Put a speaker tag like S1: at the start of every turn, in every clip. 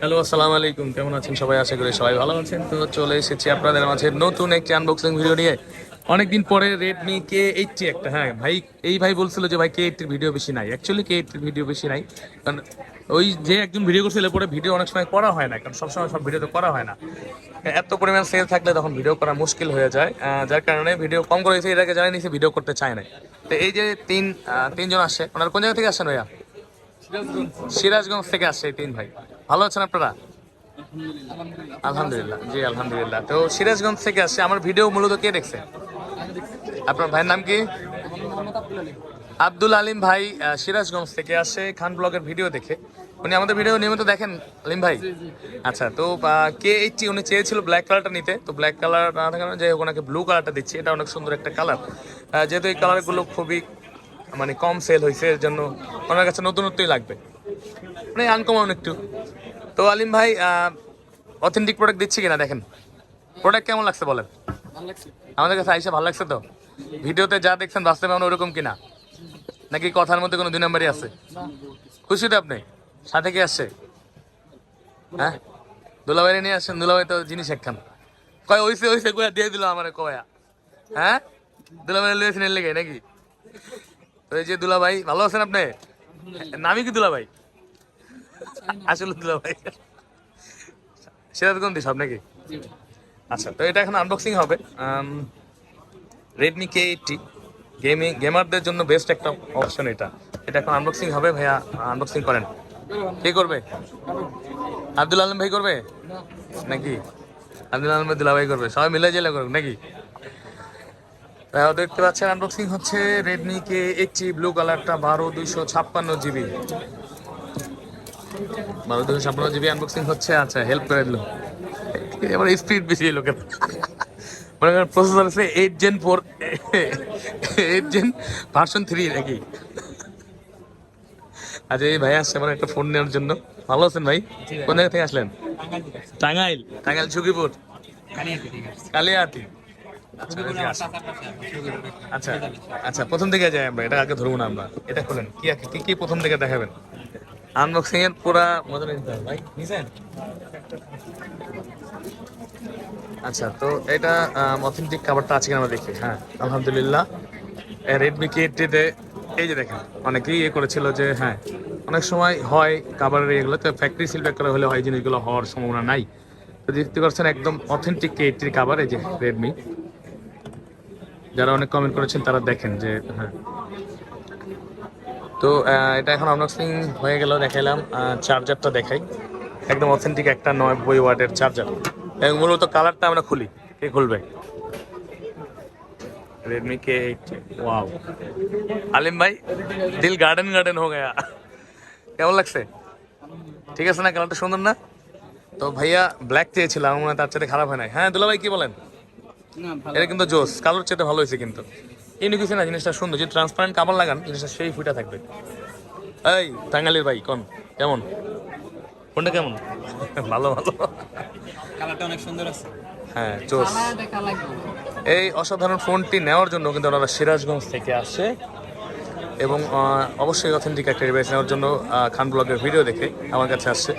S1: Hello আসসালামু আলাইকুম। কেমন আছেন সবাই? আশা করি সবাই ভালো আছেন। তো চলে এসেছি আপনাদের মাঝে নতুন একটি আনবক্সিং ভিডিও নিয়ে। অনেকদিন পরে রেডমি কে এইটটি একটা হ্যাঁ ভাই এই ভাই বলছিল যে ভাই কে এইটটির ভিডিও বেশি নাই। অ্যাকচুয়ালি কে এইটটির ভিডিও বেশি নাই। কারণ ওই যে একজন ভিডিও করছিল পরে ভিডিও অনেক সময় করা হয় না। কারণ সবসময় সব ভিডিও তো করা হয় না। এত পরিমাণ সেল থাকলে তখন ভিডিও করা মুশকিল হয়ে যায়। যার কারণে ভিডিও কম করেছে এর আগে জানাই নিছে ভিডিও করতে চায় না তো এই যে তিন তিনজন আসে ওনার কোন জায়গা থেকে আসেন ভাইয়া? সিরাজগঞ্জ থেকে আসছে এই তিন ভাই। ভালো আছেন আপনারা? আলহামদুলিল্লাহ, জি, আলহামদুলিল্লাহ। তো সিরাজগঞ্জ থেকে আসছে, আমার ভিডিও মূলত কে দেখছে? আপনার ভাইয়ের নাম কি? আব্দুল আলিম ভাই সিরাজগঞ্জ থেকে আসে খান ব্লগের ভিডিও দেখে। উনি আমাদের ভিডিও নিয়মিত দেখেন, আলিম ভাই? আচ্ছা তো কে এইটটি উনি চেয়েছিল ব্ল্যাক কালারটা নিতে। তো ব্ল্যাক কালার না থাকার হোক, ওনাকে ব্লু কালারটা দিচ্ছি। এটা অনেক সুন্দর একটা কালার যেহেতু এই কালারগুলো খুবই মানে কম সেল হয়েছে, এর জন্য ওনার কাছে নতুনত্বই লাগবে। মানে আনকমন একটু। তো আলিম ভাই অথেন্টিক প্রোডাক্ট দিচ্ছি কিনা দেখেন। প্রোডাক্ট কেমন লাগছে বলেন? আমাদের কাছে আইসা ভালো লাগছে তো? ভিডিওতে যা দেখছেন বাস্তবে এমন ওরকম কিনা? নাকি কথার মধ্যে কোনো দুই নম্বরই আছে? খুশি তো আপনি? সাথে কি আসছে? হ্যাঁ? দুলাভাই নিয়ে আসছেন দুলাভাই তো জিনিস একখান। কয় ওইসে ওইসে কয়া দিয়ে দিল আমার কয়া। হ্যাঁ? দুলাভাই লিয়েছেন এর লেগে নাকি? তো এই যে দুলাভাই ভালো আছেন আপনি? নামই কি দুলাভাই? আসলে দুলাভাই সিরাজগঞ্জ সব নাকি? আচ্ছা তো এটা এখন আনবক্সিং হবে। রেডমি কে এইটটি গেমিং গেমারদের জন্য বেস্ট একটা অপশন এটা। এটা এখন আনবক্সিং হবে, ভাইয়া আনবক্সিং করেন। কে করবে? আব্দুল আলম ভাই করবে? নাকি? আব্দুল আলম দুলা ভাই করবে। সবাই মিলে জেলে করবে নাকি? দেখতে পাচ্ছেন আনবক্সিং হচ্ছে রেডমি কে এইটটি ব্লু কালারটা বারো দুইশো ছাপ্পান্ন জিবি জিবি আনবক্সিং হচ্ছে আচ্ছা হেল্প করে দিল। এবার স্পিড বেশি লোকের। মনে করেন প্রসেসর আছে eight gen four eight gen version three নাকি? আচ্ছা এই ভাই আসছে আমার একটা ফোন নেওয়ার জন্য। ভালো আছেন ভাই? কোন জায়গা থেকে আসলেন? টাঙ্গাইল। টাঙ্গাইল কালিয়াতি আচ্ছা। আচ্ছা আচ্ছা প্রথম থেকে যাই আমরা এটা আগে ধরবো না আমরা। এটা খোলেন। কি কি কি প্রথম থেকে দেখাবেন? আনবক্সিং এর পুরা মজা নিতে হবে, ভাই। নিছেন? আচ্ছা তো এটা অথেন্টিক খাবারটা আছে কিনা আমরা দেখি হ্যাঁ আলহামদুলিল্লাহ। রেডমি কে তে, এই যে দেখেন, অনেকেই ইয়ে করেছিল যে হ্যাঁ অনেক সময় হয় খাবারের এগুলো, তো ফ্যাক্টরি সিল প্যাক করা হলে হয় জিনিসগুলো হওয়ার সম্ভাবনা নাই। তো দেখতে পাচ্ছেন একদম অথেন্টিক কে এইটির খাবার এই যে রেডমি যারা অনেক কমেন্ট করেছেন, তারা দেখেন যে হ্যাঁ তো এটা এখন আনবক্সিং হয়ে গেল দেখাইলাম। চার্জারটা দেখাই। একদম অথেন্টিক একটা নব্বই ওয়াটের চার্জার এবং মূলত কালারটা আমরা খুলি। কে খুলবে? রেডমি কে ওয়াও আলিম ভাই দিল গার্ডেন গার্ডেন হো গয়া। কেমন লাগছে? ঠিক আছে না কালারটা সুন্দর না? তো ভাইয়া ব্ল্যাক চেয়েছিলাম আমার মনে হয় তার চেয়ে খারাপ হয় নাই। হ্যাঁ দুলা ভাই কি বলেন? এটা কিন্তু জোস কালোর চেয়ে ভালো হয়েছে কিন্তু। এই কিছু না জিনিসটা সুন্দর। যদি ট্রান্সপারেন্ট কাপড় লাগান জিনিসটা সেই ফুটা থাকবে। এই টাঙ্গালির ভাই কোন? কেমন? কোনটা কেমন? ভালো ভালো।
S2: কালারটা অনেক সুন্দর আছে।
S1: হ্যাঁ জোস এই অসাধারণ ফোনটি নেওয়ার জন্য কিন্তু ওনারা সিরাজগঞ্জ থেকে আসছে এবং অবশ্যই অথেন্টিক একটা ডিভাইস নেওয়ার জন্য খান ব্লগের ভিডিও দেখে আমার কাছে আসছে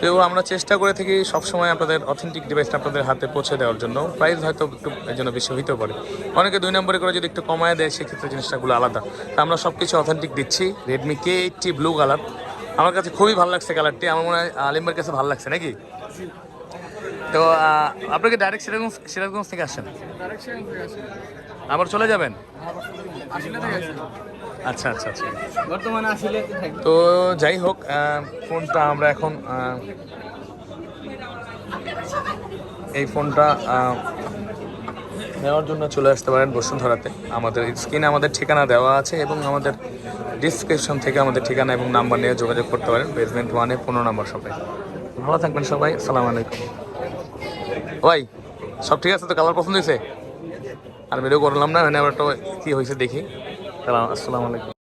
S1: তো আমরা চেষ্টা করে থাকি সবসময় আপনাদের অথেন্টিক ডিভাইসটা আপনাদের হাতে পৌঁছে দেওয়ার জন্য। প্রাইস হয়তো একটু এর জন্য বেশি হইতেও পারে। অনেকে দুই নম্বরে করে যদি একটু কমায় দেয় সেক্ষেত্রে জিনিসটাগুলো আলাদা। তা আমরা সব কিছু অথেন্টিক দিচ্ছি Redmi K eighty blue colour আমার কাছে খুবই ভালো লাগছে কালারটি আমার মনে হয় আলিমের কাছে ভালো লাগছে নাকি? তো আপনাকে ডাইরেক্ট সিরাজগঞ্জ সিরাজগঞ্জ থেকে আসছেন? আবার চলে যাবেন? আচ্ছা আচ্ছা আচ্ছা।
S2: বর্তমানে আসলে
S1: তো যাই হোক ফোনটা আমরা এখন এই ফোনটা নেওয়ার জন্য চলে আসতে পারেন বসুন্ধরাতে। আমাদের স্ক্রিনে আমাদের ঠিকানা দেওয়া আছে এবং আমাদের ডিসক্রিপশন থেকে আমাদের ঠিকানা এবং নাম্বার নিয়ে যোগাযোগ করতে পারেন। বেসমেন্ট ওয়ানে পনেরো নম্বর সবাই ভালো থাকবেন সবাই আসসালামু আলাইকুম। ভাই সব ঠিক আছে তো? কালার পছন্দ হয়েছে? আর ভিডিও করলাম না মানে আবার তো কী হয়েছে দেখি। আসসালামু আলাইকুম।